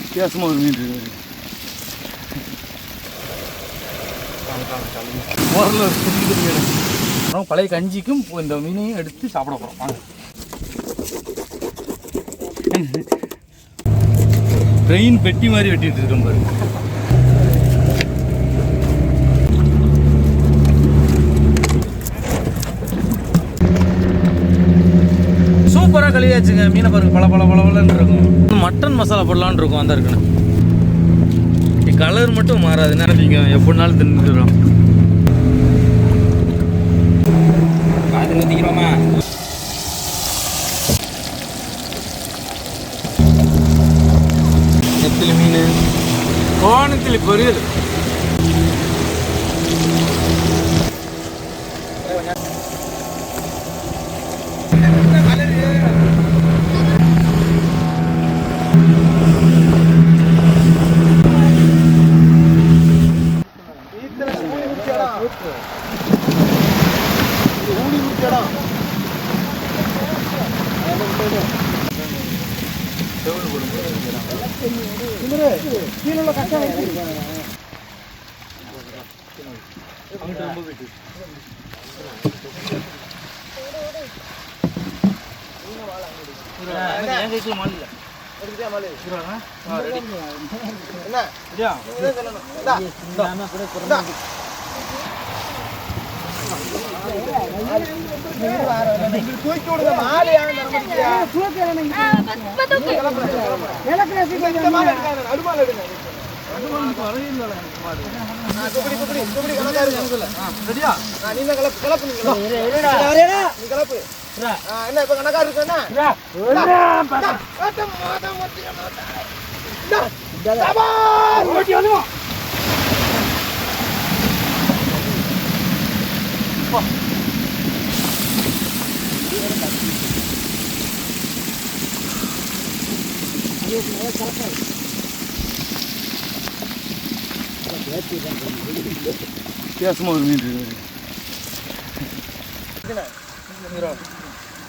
வித்தியாசமாக ஒரு மீன் இருக்குது முதல்ல ஒரு மீன் அப்புறம் பழைய கஞ்சிக்கும் இந்த மீனையும் எடுத்து சாப்பிட போகிறோம் வாங்க. ட்ரெயின் பெட்டி மாதிரி வெட்டிட்டு இருக்கோம் பாருங்க சூப்பராக கழுவியாச்சுங்க மீனை பாருங்க பல பல பளபளன்னு இருக்கும். மட்டன் மசாலா போடலான்னு இருக்கும் அந்த இருக்குண்ணே கலர் மட்டும் மாறாது நினைப்பீங்க எப்படினாலும் தின்னுக்கிறோம் பார்த்து ஊற்றிக்கிறோமா நெத்திலி மீன். கோணத்திலி பொரியல். கிளப்பு கிளப்பு என்ன இப்ப கணக்கா இருக்கு வித்தியாசமாக ஒரு மீன்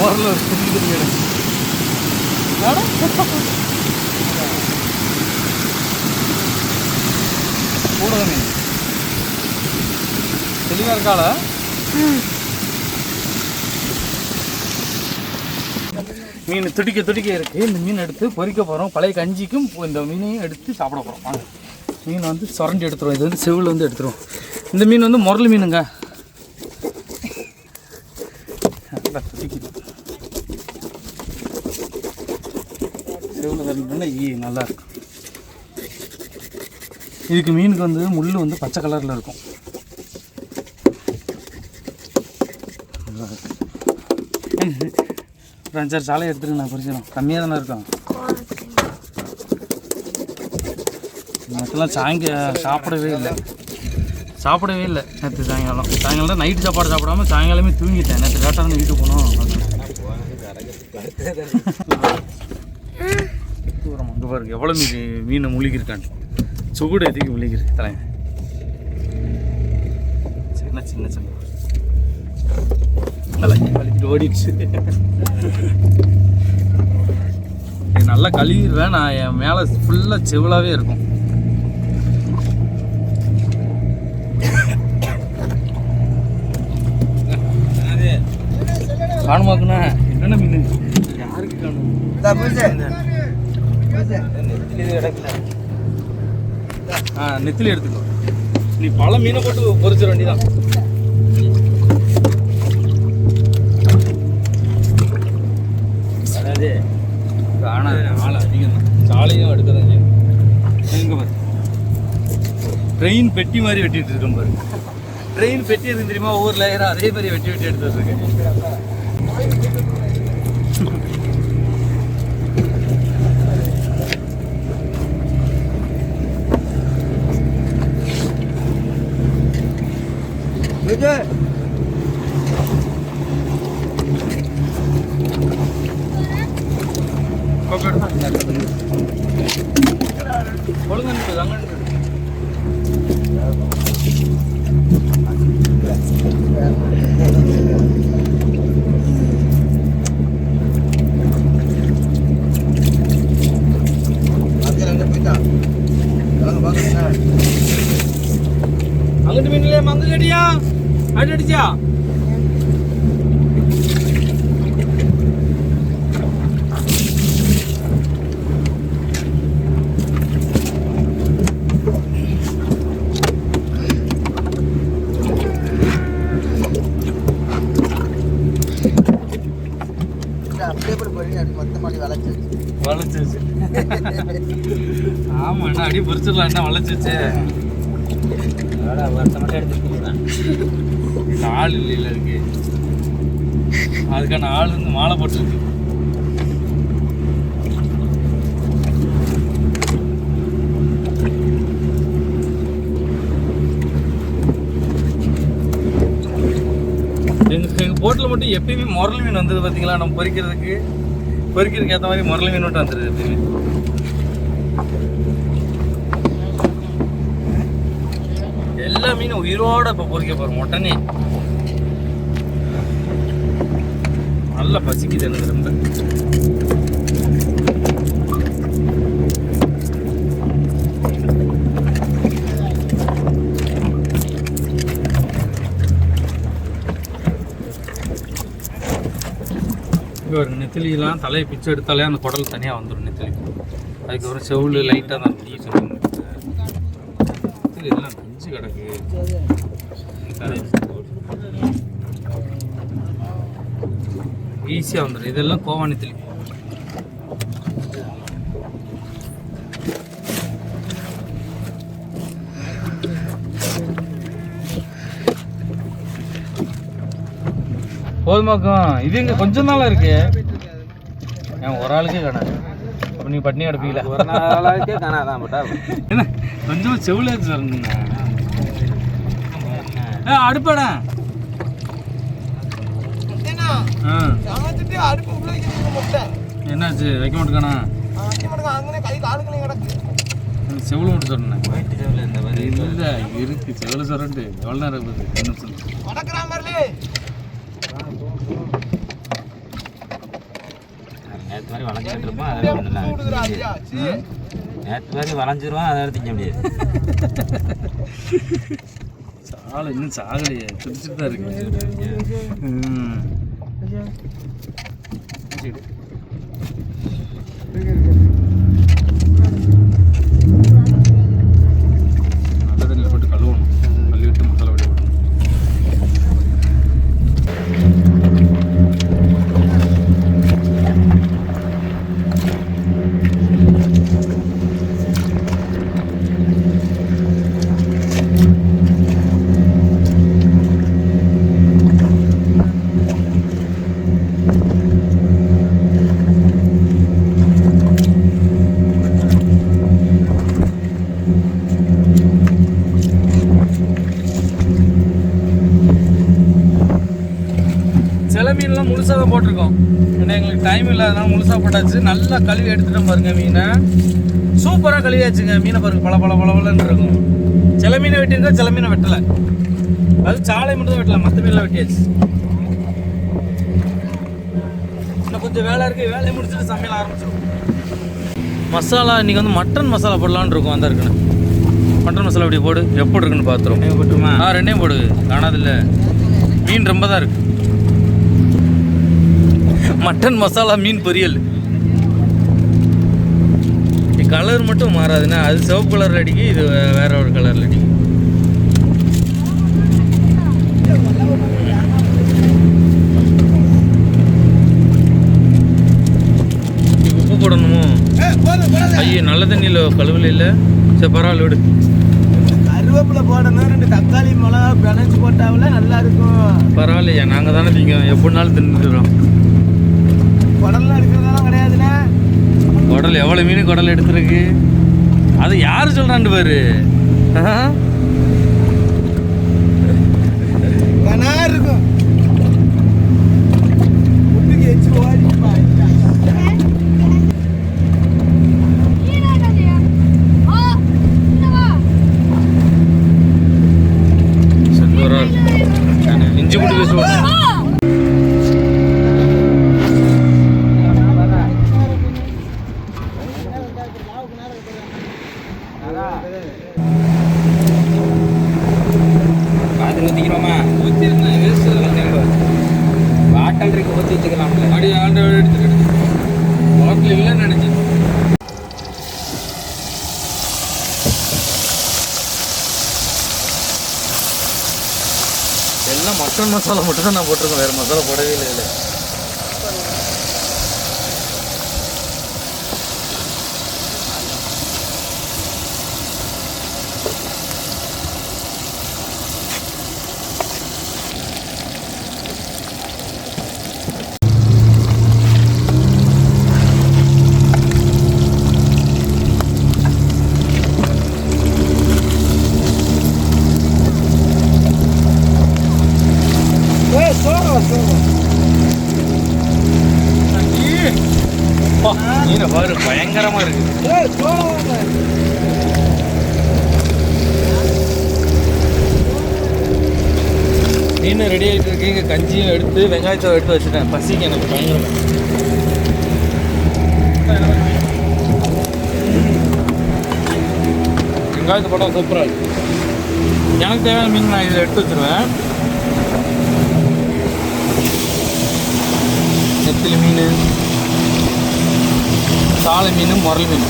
குட்டி மீன் கூடத மீன் தெளிவாக இருக்காள? மீன் துடிக்க துடிக்க இருக்கு. இந்த மீன் எடுத்து பொரிக்க போகிறோம் பழைய கஞ்சிக்கும் இந்த மீனையும் எடுத்து சாப்பிட போகிறோம் வாங்க. மீன் வந்து சுரண்டி எடுத்துருவோம். இது வந்து செவில் வந்து எடுத்துருவோம். இந்த மீன் வந்து முரல் மீனுங்க நல்லா துடிக்குது செவில் ஈ நல்லா இருக்கும் இதுக்கு மீனுக்கு வந்து முள் வந்து பச்சை கலரில் இருக்கும். ஒரு அஞ்சாறு சாலை எடுத்துருங்க நான் பறிச்சிடும் கம்மியாக தானே இருக்கும் நேற்றுலாம் சாயங்க சாப்பிடவே இல்லை. சாப்பிடவே இல்லை. நேற்று சாயங்காலம். சாயங்காலம் தான் நைட்டு சாப்பாடு சாப்பிடாம சாயங்காலமே தூங்கிட்டேன். நேற்று லேட்டாக வீட்டுக்கு போனோம். தூரம்? அங்கே பாருங்க எவ்வளோ மீன் மீனை முழுகிருக்கான்னு சுகுடு எதுக்கு முழுகிருக்கு தலைங்க சின்ன சின்ன சின்ன ஓடிடுச்சு. நல்லா கழுவிடுவேன் நான் என் மேலே ஃபுல்லாக செவிலாகவே இருக்கும். காணுமாக்குண்ணா என்னென்ன மீன்? இது கிடக்கல ஆ நெத்திலி எடுத்துக்கோ. நீ பல மீனை போட்டு பொரிச்சிட வேண்டிதான் அதாவது ஆனால் ஆள் அதிகம் தான். சாலையும் எடுக்க தான் செய்யும் எங்க பாரு. ட்ரெயின் பெட்டி மாதிரி வெட்டிட்டு இருக்கேன் பாரு. ட்ரெயின் பெட்டி இருக்கு தெரியுமா? ஒவ்வொரு லேயராக அதே மாதிரி வெட்டி வெட்டி எடுத்துருக்கேன் 对. பொரிச்சிடலாம் என்ன எடுத்துருக்கீங்க இந்த ஆள் இல்லையில இருக்கு அதுக்கான ஆள் வந்து மாலை போட்டுருக்கு. எங்க எங்க போட்டில் மட்டும் எப்பயுமே முரல் மீன் வந்தது பார்த்தீங்களா நம்ம பொரிக்கிறதுக்கு பொரிக்கிறதுக்கு ஏற்ற மாதிரி முரல் மீன் மட்டும் வந்துடுது எப்பயுமே. எல்லா மீனும் உயிரோட இப்போ பொறிக்க போகிறோம் உடனே நல்லா பசிக்குது எனக்கு ரொம்ப. ஒரு நெத்திலிலாம் தலையை பிச்சு எடுத்தாலே அந்த குடல் தனியாக வந்துடும் நெத்திலி. அதுக்கப்புறம் செவுள் லைட்டாக தான் முடிய நெத்திலி இதெல்லாம் கிடக்கு. ஈஸியாக வந்துடும் இதெல்லாம் கோவானி நெத்திலி போதுமாக்கும் இது இங்க கொஞ்சம் நாளா இருக்கு. ஏன் ஒரு ஆளுக்கே காணாது அப்ப நீ பட்னி கிடப்பீங்களா ஒரு நாளாக்கே காணாதான் பட்டா. என்ன? கொஞ்சம் செவில சொல்லுங்க ஏ அடுப்படா. என்னாச்சு? வைக்க மாட்டேங்கானா வைக்க மாட்டேங்க அங்கே கை காலுக்குள்ளே கிடக்கு. செவில மட்டும் சொன்னேன் இல்லை இருக்கு. செவில சொல்லிட்டு எவ்வளோ நேரம் இருக்குது? என்ன சொல்லு? நேற்று மாதிரி வளைஞ்சிக்கிட்டு இருப்போம். அதை நேற்று மாதிரி வளைஞ்சிருவோம் அதை திங்க முடியாது. சாலை இன்னும் சாகலையே. துடிச்சிட்டு தான் இருக்கு ம். சரி. நல்ல தண்ணியில் போட்டு கழுவணும் கழுவிட்டு மசாலா வடி போடணும் சில மீன்லாம் முழுசாக தான் போட்டிருக்கோம். ஏன்னா எங்களுக்கு டைம் இல்லாதனால முழுசாக போட்டாச்சு. நல்லா கழுவி எடுத்துட்டோம் பாருங்க மீனை. சூப்பராக கழுவியாச்சுங்க. மீனை பாருங்க பல பல பளபளன்னு இருக்கும். சில மீனை வெட்டியிருக்கா சில மீனை வெட்டலை. அது சாலை மட்டும் தான் வெட்டல மற்ற மீன்லாம் வெட்டியாச்சு. இன்னும் கொஞ்சம் வேலை இருக்குது வேலையை முடிச்சுட்டு சமையல் ஆரம்பிச்சிடும் மசாலா இன்னைக்கு வந்து மட்டன் மசாலா போடலான்னு இருக்கும். அந்த இருக்குன்னு மட்டன் மசாலா அப்படி போடு? எப்படி இருக்குன்னு பார்த்துரும் போட்டுருமா? ஆ ரெண்டையும் போடு. காணாதில்ல. மீன் ரொம்ப தான் இருக்கு. மட்டன் மசாலா மீன் பொரியல். கலர் மட்டும் மாறாதுண்ணா அது சிவப்பு கலரில் அடிக்கு இது வேற ஒரு கலரில் இதுக்கு உப்பு போடணுமோ? ஐயோ நல்ல தண்ணியில் கழுவல இல்லை. சரி பரவாயில்ல விடு. கருவேப்பிலை போடணும் ரெண்டு தக்காளி மிளகா பிணைஞ்சு போட்டாவில் நல்லா இருக்கும். பரவாயில்லையா நாங்கள் தானே திங்க எப்படினாலும் தின்னுக்கிறோம். குடலில் எடுக்கிறதெல்லாம் கிடையாதுண்ணே. குடல் எவ்வளோ மீன் குடல் எடுத்துருக்கு? அது யார் சொல்கிறாண்டு பாரு ஆ? கனா இருக்கும் முட்டுக்கு எச்சு ஓடி சூப்பராக இருக்கும் இஞ்சி புடி பேசுவோம் பார்த்து ஊற்றிக்கிறோமா ஊற்றிருந்தேன் வேஸ்ட்டு பாட்டல் இருக்கு ஊற்றி வச்சுக்கலாம்ல அடி ஆண்டு எடுத்துக்கிட்டு பாட்டில் இல்லைன்னு நினைச்சேன் எல்லாம் மட்டன் மசாலா மட்டும் தான் நான் போட்டிருக்கேன். வேறு மசாலா போடவே இல்லை பாரு பயங்கரமாக இருக்குது மீன் ரெடி ஆகிட்டு இருக்கு. இங்கே கஞ்சியும் எடுத்து வெங்காயத்தை எடுத்து வச்சுட்டேன். பசிக்கு எனக்கு பயங்கரம். வெங்காயத்தை போட்டால் சூப்பராக இருக்கு. எனக்கு தேவையான மீன் நான் இதில் எடுத்து வச்சிருவேன். நெத்திலி மீன். சாலை மீன் முரல் மீன்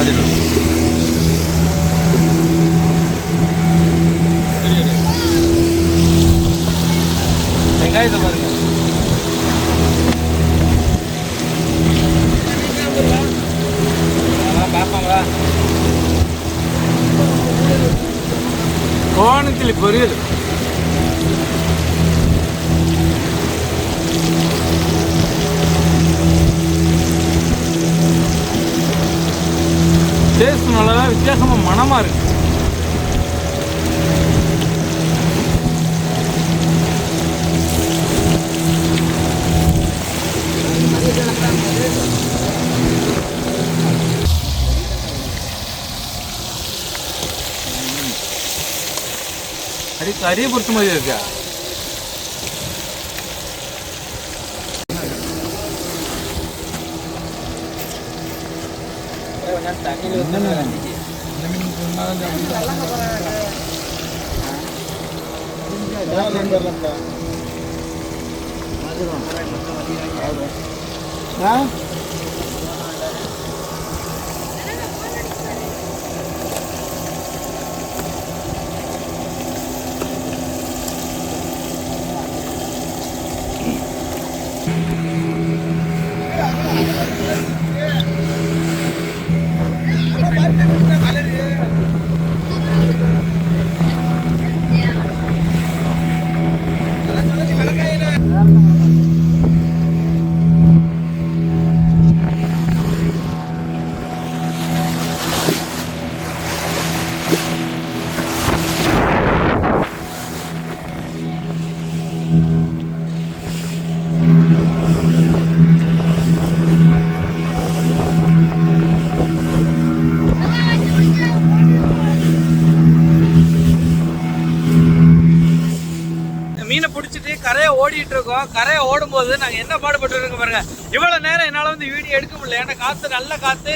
அது வெங்காயத்தை பாருங்க. பார்ப்பாங்களா? கோணத்தில் பொரியல். டேஸ்ட் நல்லா வித்தியாசமாக மனமாக இருக்கு. அடி கறியை பொறுத்த மாதிரி இருக்கா? கொஞ்சம் தண்ணியில் ஊற்றினா வந்துச்சு மீனை பிடிச்சிட்டு கரையை ஓடிட்டு இருக்கோம் கரையை ஓடும்போது நாங்கள் என்ன பாடுபட்டு இருக்கோம் பாருங்க. இவ்வளோ நேரம் என்னால் வந்து வீடியோ எடுக்க முடியல. ஏன்னா காற்று நல்ல காற்று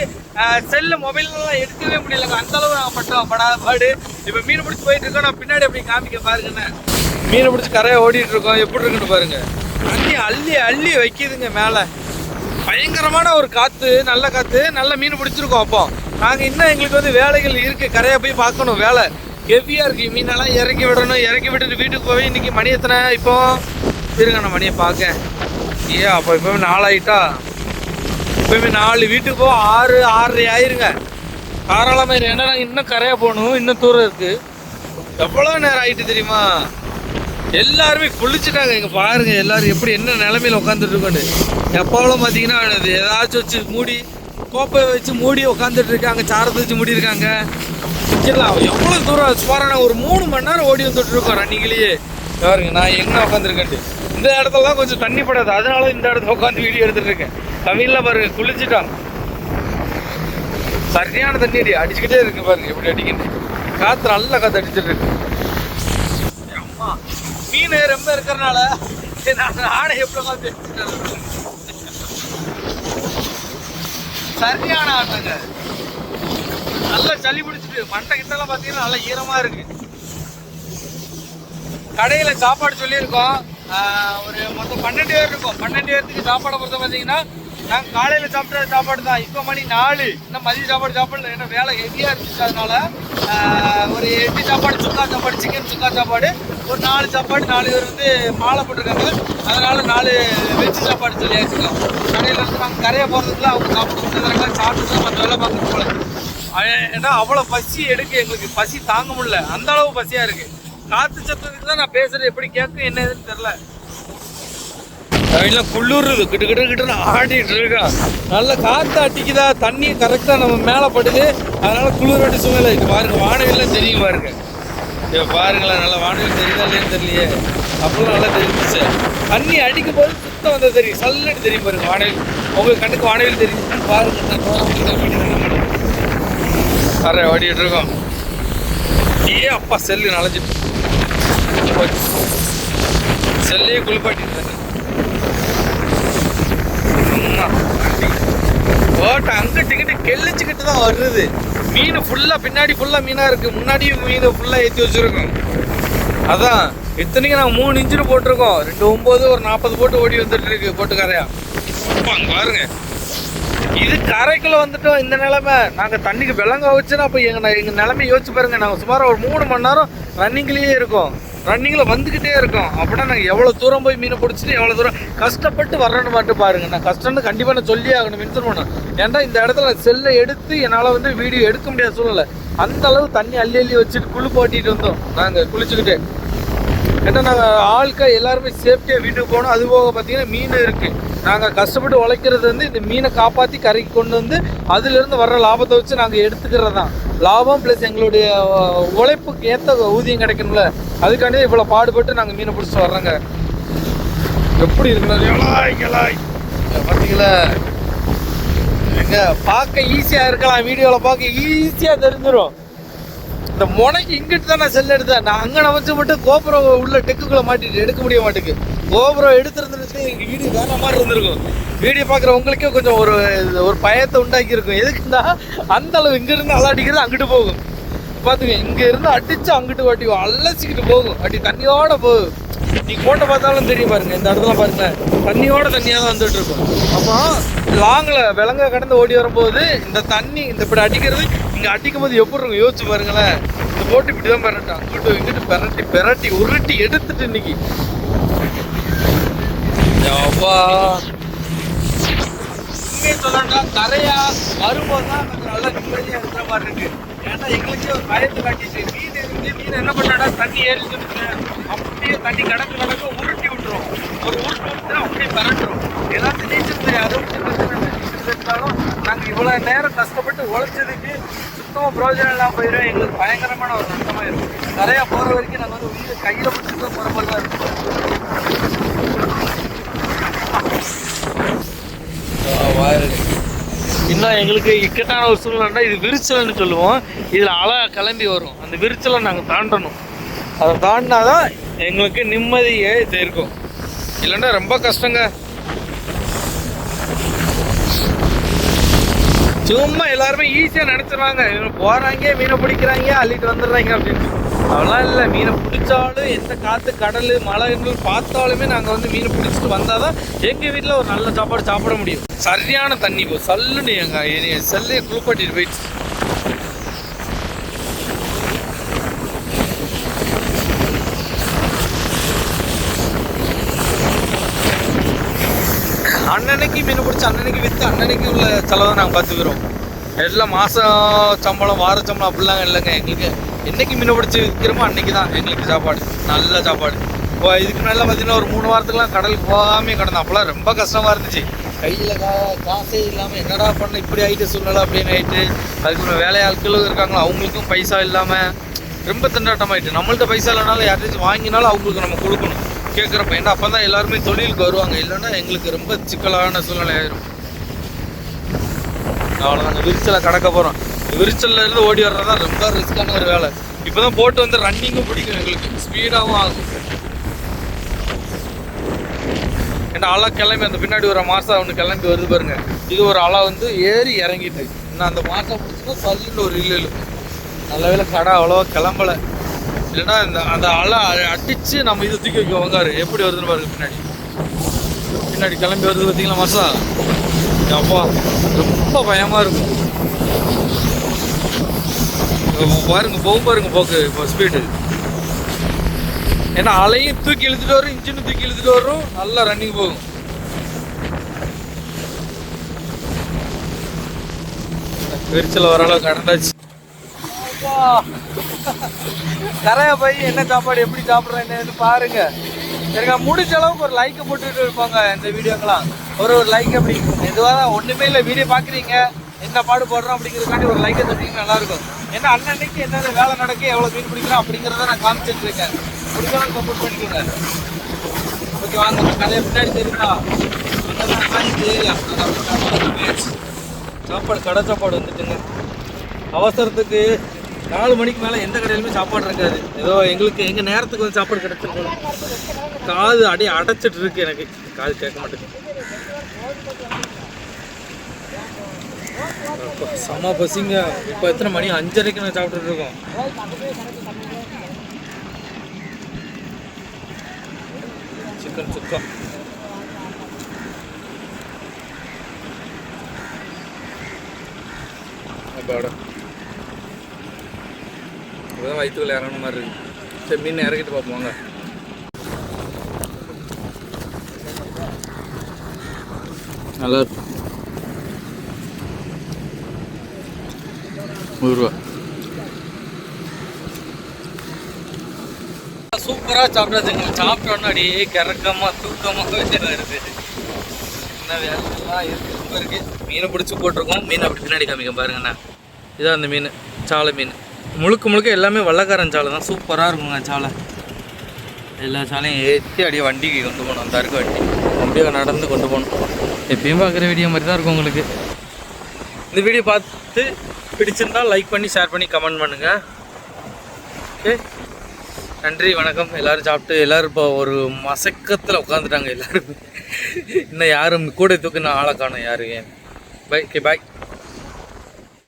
செல்லு மொபைல்லாம் எடுக்கவே முடியல. அந்த அளவு நாங்கள் பட்டோம் படாத பாடு. இப்போ மீன் பிடிச்சி போயிட்டு இருக்கோம். நான் பின்னாடி அப்படி காமிக்க பாருங்கண்ணே மீன் பிடிச்சி கரையை ஓடிட்டு இருக்கோம். எப்படி இருக்குன்னு பாருங்க. அள்ளி அள்ளி அள்ளி வைக்கிதுங்க மேலே. பயங்கரமான ஒரு காத்து நல்ல காத்து. நல்ல மீன் பிடிச்சிருக்கோம் அப்போ. நாங்கள் இன்னும் எங்களுக்கு வந்து வேலைகள் இருக்கு. கரையை போய் பார்க்கணும். வேலை. ஹெவியாக இருக்கு. மீனெல்லாம் இறக்கி விடணும். இறக்கி விட்டுட்டு வீட்டுக்கு போய் இன்னைக்கு மணி எத்தனை? இப்போ இருங்க நான் மணியை பார்க்க. ஏ அப்போ இப்போவே நாலாயிட்டா? இப்போவே நாலு வீட்டுக்கு போக ஆறு ஆறரை ஆயிருங்க. தாராளமாக ஏன்னா நாங்கள் இன்னும் கரையாக போகணும். இன்னும் தூரம் இருக்குது எவ்வளோ நேரம் ஆகிட்டு தெரியுமா? எல்லாருமே குளிச்சுட்டாங்க. இங்கே பாருங்கள் எல்லோரும் எப்படி என்ன நிலமையில் உட்காந்துட்டு இருக்கோன்னு. எப்போவும் பார்த்தீங்கன்னா ஏதாச்சும் வச்சு மூடி கோப்பையை வச்சு மூடி உட்காந்துட்டு இருக்காங்க. சாரத்தை வச்சு மூடி இருக்காங்க. எவ்வளோ தூரம் சுமாரான ஒரு மூணு மணி நேரம் ஓடி வந்துட்டு இருக்கோம் ரன்னிங்லேயே பாருங்க நான் எங்க உட்காந்துருக்கேன் இந்த இடத்துலலாம் கொஞ்சம் தண்ணி படாது. அதனால இந்த இடத்துல உட்காந்து வீடியோ எடுத்துட்டு இருக்கேன். தமிழ்ல பாருங்க குளிச்சுட்டான். சரியான தண்ணி அடி அடிச்சுக்கிட்டே இருக்கு பாருங்க எப்படி அடிக்கின்னு. காத்து நல்லா காத்து அடிச்சுட்டு இருக்கு. அம்மா மீன் ரொம்ப இருக்கிறனால நான் ஆடை எப்படி பார்த்து சரியான ஆட்டங்க. நல்லா சளி பிடிச்சிட்டு மண்டை கிட்டலாம் பார்த்தீங்கன்னா நல்லா ஈரமா இருக்கு. கடையில் சாப்பாடு சொல்லியிருக்கோம். ஒரு மொத்தம் பன்னெண்டு பேர் இருக்கும். பன்னெண்டு பேர்த்துக்கு சாப்பாடை பொறுத்த பார்த்தீங்கன்னா நாங்கள் காலையில் சாப்பிட்ட சாப்பாடு தான். இப்போ மணி நாலு. இன்னும் மதிய சாப்பாடு சாப்பிடல. ஏன்னா வேலை ஹெவியாக இருந்துச்சு அதனால ஒரு எட்டு சாப்பாடு சுக்கா சாப்பாடு சிக்கன் சுக்கா சாப்பாடு ஒரு நாலு சாப்பாடு நாலு பேர் வந்து மாலை போட்டிருக்காங்க. அதனால நாலு வெஜ் சாப்பாடு சொல்லியாச்சுங்க கடையில் இருந்து நாங்கள் கரையை போகிறதுக்குள்ள அவங்க சாப்பிட்டு கொடுத்துருக்காங்க சாப்பிட்டு தான் மற்ற வேலை பார்க்க போகல ஏன்னா அவ்வளோ பசி எடுக்கு எங்களுக்கு. பசி தாங்க முடியல. அந்த அளவு பசியாக இருக்குது காத்து சத்தத்துக்கு தான் நான் பேசுறது. எப்படி கேட்கும் என்ன ஏதுன்னு தெரியல. அவன்லாம் குளிருது. கிட்டு கிட்டு கிட்டுன்னு ஆடிட்டு இருக்கான் நல்ல காத்து அடிக்குதா? தண்ணி கரெக்டாக நம்ம மேலே படுது. அதனால குளிர் அடி சூழ்நிலை இது பாருங்க வானவில்லாம் தெரியும் பாருங்க. இங்க பாருங்களேன் நல்லா வானவில் தெரியுதா இல்லையான்னு தெரியலையே. அப்பெல்லாம் நல்லா தெரிஞ்சிச்சு தண்ணி அடிக்கும் போது சுத்தம் வந்தால் தெரியும். சல்லுன்னு தெரியும் பாருங்க வானவில் உங்களுக்கு கண்ணுக்கு வானவில் தெரியும் பாருங்க கரை ஓடிட்டு இருக்கோம். ஏ அப்பா செல்லு நனைஞ்சிட்டு போச்சு. செல்லையே குளிப்பாட்டிட்டு ஓட்ட அங்கிட்டு இங்கிட்டு கெளிச்சுக்கிட்டு தான் வருது. மீன் ஃபுல்லா பின்னாடி ஃபுல்லா மீனா இருக்கு. முன்னாடியும் மீன் ஃபுல்லா ஏற்றி வச்சிருக்கோம். அதான் இத்தனைக்கு நாங்கள் மூணு இன்ச்சுன்னு போட்டிருக்கோம். ரெண்டு ஒன்பது ஒரு நாற்பது போட்டு ஓடி வந்துட்டு இருக்கு போட்டுக்காரையா அங்கே அங்க பாருங்க. இது கரைக்குள்ள வந்துட்டோம் இந்த நிலைமை. நாங்க தண்ணிக்கு விலங்க வச்சுன்னா அப்ப எங்க எங்க நிலைமை யோசிச்சு பாருங்க. நாங்க சுமார் ஒரு மூணு மணி நேரம் ரன்னிங்லயே இருக்கோம். ரன்னிங்கில் வந்துக்கிட்டே இருக்கோம். அப்படின்னா நாங்கள் எவ்வளோ தூரம் போய் மீனை பிடிச்சிட்டு எவ்வளோ தூரம் கஷ்டப்பட்டு வரணும்னு மட்டும் பாருங்க. நான் கஷ்டம்னு கண்டிப்பாக நான் சொல்லி ஆகணும் மென்ஷன் பண்ணணும். ஏன்டா இந்த இடத்துல செல்லை எடுத்து என்னால் வந்து வீடியோ எடுக்க முடியாத சூழ்நிலை. அந்த அளவு தண்ணி அள்ளி அள்ளி வச்சுட்டு குழு போட்டிட்டு வந்தோம். நாங்கள் குளிச்சுக்கிட்டு. ஏன்னா நாங்கள் ஆட்கள் எல்லாருமே சேஃப்டியாக வீட்டுக்கு போகணும். அது போக பார்த்தீங்கன்னா மீன் இருக்குது நாங்கள் கஷ்டப்பட்டு உழைக்கிறது வந்து இந்த மீனை காப்பாற்றி கரைக்கு கொண்டு வந்து அதுலேருந்து வர்ற லாபத்தை வச்சு நாங்கள் எடுத்துக்கிறது தான் லாபம் ப்ளஸ் எங்களுடைய உழைப்புக்கு ஏற்ற ஊதியம் கிடைக்கணும்ல. அதுக்காண்டி இவ்வளோ பாடுபட்டு நாங்கள் மீனை பிடிச்சிட்டு வர்றோங்க. எப்படி இருக்குல்ல பார்த்தீங்களா எங்க பார்க்க ஈஸியாக இருக்கலாம். வீடியோவில் பார்க்க ஈஸியாக தெரிஞ்சிடும் இந்த முனைக்கு இங்கிட்டு தான் நான் செல் எடுத்தேன் நான் அங்கே வச்சு மட்டும் கோபுரம் உள்ள டெக்குக்குள்ளே மாட்டிட்டு எடுக்க முடிய மாட்டேங்குது. கோபுரம் எடுத்துருந்துருச்சு எங்கள் வீடியோ வேற மாதிரி இருந்திருக்கும். வீடியோ பார்க்குற உங்களுக்கே கொஞ்சம் ஒரு ஒரு பயத்தை உண்டாக்கி இருக்கும் எதுக்குன்னா அந்த அளவு இங்கிருந்து அலாடிக்கிறது அங்கிட்டு போகும். பார்த்துங்க இங்கே இருந்து அடித்து அங்கிட்டு வாட்டி அலசிக்கிட்டு போகும். அப்படி தண்ணியோட போகும். நீ கோட்டை பார்த்தாலும் தெரியும் பாருங்க. இந்த இடத்துல பாருங்க. தண்ணியோட தண்ணியாக தான் வந்துட்டு இருக்கும் அப்போ லாங்கில் விலங்க கடந்து ஓடி வரும்போது இந்த தண்ணி இந்த இப்படி அடிக்கிறது இங்கே அடிக்கும் போது எப்படி இருக்கும்? யோசிச்சு பாருங்களேன். இந்த போட்டு இப்படி தான் பெரட்டும் அங்கிட்டு இங்கிட்டு பெரட்டி பெரட்டி உருட்டி எடுத்துட்டு இன்னைக்கு. யப்பா. உண்மையை சொல்லணும்னா கரையா வரும்போது தான் நல்லா நிம்மதியா இருக்கிற மாதிரி இருக்கு. ஏன்னா எங்களுக்கே ஒரு பயத்தை காட்டிட்டு மீன் மீன் என்ன பண்ணாடா? தண்ணி ஏறி அப்படியே தண்ணி கடந்து கடந்து உருட்டி விட்டுரும். ஒரு உருட்டு விட்டு அப்படியே பரட்டுரும். ஏதாச்சும் நீச்சல் தெரியாது நீச்சல் தெரிஞ்சாலும் நாங்கள் இவ்வளோ நேரம் கஷ்டப்பட்டு உழைச்சதுக்கு சுத்தமாக பிரயோஜனம் இல்லாமல் போயிடும் எங்களுக்கு பயங்கரமான ஒரு நஷ்டமாக இருக்கும் நிறையா போகிற வரைக்கும் நாங்கள் வந்து உயிரை கையில் பிடிச்சிட்டு போகிற மாதிரி தான் இருக்கும். இருந்தால் எங்களுக்கு இக்கட்டான ஒரு சூழ்நிலைனா இது விரிச்சல்னு சொல்லுவோம். இதில் அலை கிளம்பி வரும் அந்த விரிச்சலை நாங்கள் தாண்டணும். அதை தாண்டினா தான் எங்களுக்கு நிம்மதியே இது இருக்கும் இல்லைன்னா ரொம்ப கஷ்டங்க. சும்மா எல்லாருமே ஈஸியாக நினச்சிருவாங்க. இவங்க போகிறாங்க மீனை பிடிக்கிறாங்க அள்ளிட்டு வந்துடுறாங்க அப்படின்னு. அதெல்லாம் இல்லை மீனை பிடிச்சாலும் எந்த காற்று கடல் மலைகள் பார்த்தாலுமே நாங்கள் வந்து மீனை பிடிச்சிட்டு வந்தால் தான் எங்கள் வீட்டில் ஒரு நல்ல சாப்பாடு சாப்பிட முடியும். சரியான தண்ணி போ சல்லுன்னு எங்கள் செல்லையை குளிப்பாட்டிட்டு போயிடுச்சு. அன்னன்னைக்கு மீன் பிடிச்சி அன்னன்னைக்கு விற்று அன்னன்னைக்கு உள்ள செலவை நாங்கள் பார்த்துக்கிறோம். எல்லாம் மாதம் சம்பளம் வார சம்பளம் அப்படிலாம் இல்லைங்க எங்களுக்கு. என்னைக்கு மீன் பிடிச்சி விற்கிறோமோ அன்றைக்கி தான் எங்களுக்கு சாப்பாடு. நல்ல சாப்பாடு. இப்போ இதுக்கு மேலே பார்த்தீங்கன்னா ஒரு மூணு வாரத்துக்குலாம் கடலுக்கு போகாமே கிடந்தோம். அப்போலாம் ரொம்ப கஷ்டமாக இருந்துச்சு. கையில் கா காசே இல்லாமல் என்னடா பண்ண இப்படி ஆகிட்டு சூழ்நிலை அப்படின்னு ஆகிட்டு அதுக்கு வேலையாட்களும் இருக்காங்களா அவங்களுக்கும் பைசா இல்லாமல் ரொம்ப திண்டாட்டமாயிட்டு. நம்மள்ட்ட பைசா இல்லைனாலும் யார்ட்டாச்சும் வாங்கினாலும் அவங்களுக்கு நம்ம கொடுக்கணும். கேட்குறப்ப ஏன்னா அப்போ தான் எல்லாருமே தொழிலுக்கு வருவாங்க. இல்லைன்னா எங்களுக்கு ரொம்ப சிக்கலான சூழ்நிலை ஆயிரும் அவ்வளோதாங்க விரிச்சலை கடக்க போகிறோம் விரிச்சல்ல இருந்து ஓடி வர்றது தான் ரொம்ப ரிஸ்க்கான ஒரு வேலை. இப்போ தான் போட்டு வந்து ரன்னிங்கும் பிடிக்கும் எங்களுக்கு. ஸ்பீடாகவும் ஆகும். ஏன்னா அலை கிளம்பி அந்த பின்னாடி ஒரு மாசம் ஒன்று கிளம்பி வருது பாருங்க. இது ஒரு அலை வந்து ஏறி இறங்கிட்டு. இன்னும் அந்த மாசம் பிடிச்சினா சல்லுன்னு ஒரு இல்லு இழுக்கும் நல்ல வேலை கடை அவ்வளோவா கிளம்பல. இல்லைன்னா இந்த அந்த அலை அடிச்சு நம்ம இது தூக்கி வைக்க வங்காரு எப்படி வருதுன்னு பாருங்க பின்னாடி. பின்னாடி கிளம்பி வருது பார்த்தீங்களா மாசா? அப்பா ரொம்ப பயமா இருக்கும் பாருங்க போகும் பாருங்க போக்கு இப்போ ஸ்பீடு ஏன்னா அலையும் தூக்கி இழுத்துட்டு வரும் இன்ஜினும் தூக்கி இழுத்துட்டு வரும் நல்லா ரன்னிங் போகும். விரிச்சல் ஓரளவுக்கு கடந்தாச்சு கரையா போய் என்ன சாப்பாடு எப்படி சாப்பிட்றேன்னு பாருங்க. சரிங்க முடிஞ்ச அளவுக்கு ஒரு லைக்கை போட்டுட்டு இருப்பாங்க இந்த வீடியோக்கெல்லாம். ஒரு ஒரு லைக் அப்படி எதுவாக தான் ஒன்றுமே இல்லை வீடியோ பார்க்குறீங்க. என்ன பாடு போடுறோம் அப்படிங்கிறதுக்காண்டி ஒரு லைக்கை தட்டிங்கன்னா நல்லா இருக்கும். ஏன்னா அன்னன்னைக்கு என்னென்ன வேலை நடக்கு எவ்வளோ மீன் பிடிக்கிறோம் அப்படிங்கிறத நான் காமிச்சிட்டு இருக்கேன். முடிஞ்சவங்க சப்போர்ட் பண்ணிக்கோங்க ஓகே வாங்க. கதையை பின்னாடி தெரியுமா சாப்பாடு கடை சாப்பாடு வந்துட்டுங்க. அவசரத்துக்கு நாலு மணிக்கு மேலே எந்த கடையிலுமே சாப்பாடு இருக்காது. ஏதோ எங்களுக்கு எங்கள் நேரத்துக்கு வந்து சாப்பாடு கிடச்சிருக்கோம். காது அடி அடைச்சிட்டு இருக்கு எனக்கு. காது கேட்க மாட்டேங்குது. செம்ம பசிங்க. இப்போ எத்தனை மணி? அஞ்சரைக்கு நான் சாப்பிட்டுட்டு இருக்கோம். சிக்கன் சுக்கா. அப்பாடா இப்போதான் வயிற்றுக்குள்ள இறங்கின மாதிரி இருக்கு. சரி மீன் இறக்கிட்டு பார்ப்போங்க நல்லா இருக்கும் நூறுரூவா சூப்பராக சாப்பிடாதுங்க சாப்பிட்டோன்னா அப்படியே கிறக்கமாக தூக்கமாக வருது என்ன வேலைலாம் இருக்கு ரொம்ப இருக்குது மீனை பிடிச்சி போட்டிருக்கோம் மீன் அப்படி பின்னாடி காமிக்க பாருங்கண்ணா இதான் அந்த மீன் சாலை மீன் முழுக்க முழுக்க எல்லாமே வல்லக்காரன் சாலை தான் சூப்பராக இருக்குங்க சாலை எல்லா சாலையும் ஏற்றி அப்படியே வண்டிக்கு கொண்டு போகணும் அந்த இருக்க வண்டி அப்படியே நடந்து கொண்டு போகணும் எப்பயும் பார்க்குற வீடியோ மாதிரி தான் இருக்கும் உங்களுக்கு? இந்த வீடியோ பார்த்து பிடிச்சிருந்தா லைக் பண்ணி ஷேர் பண்ணி கமெண்ட் பண்ணுங்கள் ஓகே நன்றி வணக்கம். எல்லோரும் சாப்பிட்டு எல்லோரும் இப்போ ஒரு மசக்கத்தில் உட்காந்துட்டாங்க எல்லோரும். இன்னும் யாரும் கூட தூக்கு நான் ஆளை காணும் யாரு பை ஓகே பாய்